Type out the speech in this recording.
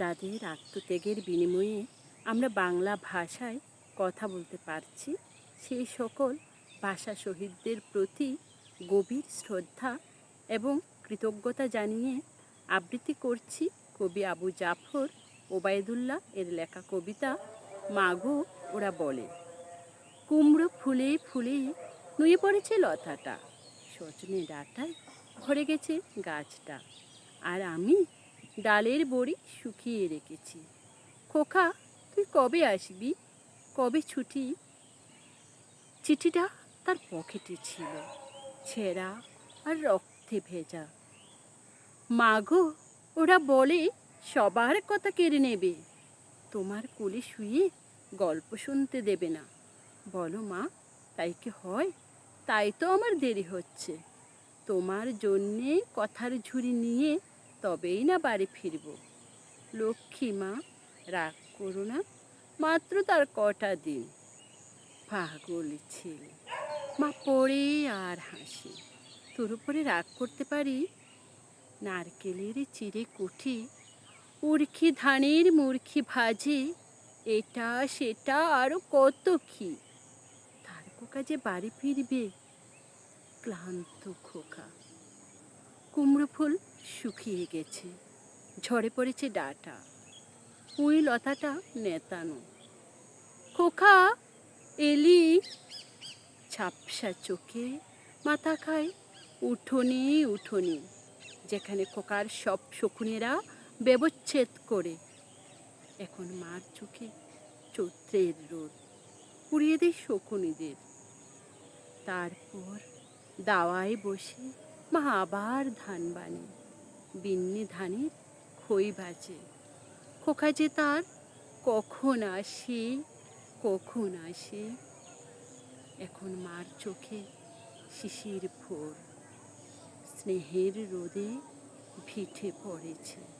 যাদের আত্মত্যাগের বিনিময়ে আমরা বাংলা ভাষায় কথা বলতে পারছি, সেই সকল ভাষা শহীদদের প্রতি গভীর শ্রদ্ধা এবং কৃতজ্ঞতা জানিয়ে আবৃত্তি করছি কবি আবু জাফর ওবায়দুল্লাহ এর লেখা কবিতা মাগো ওরা বলে। কুমড়ো ফুলে ফুলে নুয়ে পড়েছে লতাটা, সজনে ডাটায় ভরে গেছে গাছটা। আর আমি ডালের বড়ি শুকিয়ে রেখেছি। খোকা, তুই কবে আসবি? কবে ছুটি? চিঠিটা তার পকেটে ছিল, ছেঁড়া আর রক্তে ভেজা। মাগো ওরা বলে সবার কথা কেড়ে নেবে। তোমার কোলে শুয়ে গল্প শুনতে দেবে না। বলো মা, তাই কি হয়? তাই তো আমার দেরি হচ্ছে। তোমার জন্যে কথার ঝুড়ি নিয়ে তবেই না বাড়ি ফিরব। লক্ষ্মী মা, রাগ করো না, মাত্র তার কটা দিন। পাগল ছেলে, মা পড়ে আর হাসি। তোর উপরে রাগ করতে পারি? নারকেলের চিড়ে কুঠি উর্খি ধানের মুরখি ভাজে, এটা সেটা আরও কত কি? তার পোকা যে বাড়ি ফিরবে, ক্লান্ত খোকা। কুমড়ো ফুল শুকিয়ে গেছে। ঝরে পড়েছে ডাটা। উই লতাটা নেতানো। খোকা, এলি। ছাপসা চোখে মাথা খায় উঠোনি উঠোনি, যেখানে খোকার সব শকুনেরা ব্যবচ্ছেদ করে। এখন মার চোখে চৈত্রের রোদ, পুড়িয়ে দেয় শকুনিদের। তারপর দাওয়ায় বসে মা আবার ধান বানে বিন্নি ধানের খই বাজে খোকা যে তার, কখন আসে কখন আসে? এখন মার চোখে শিশির ভোর, স্নেহের রোদে ভিঠে পড়েছে।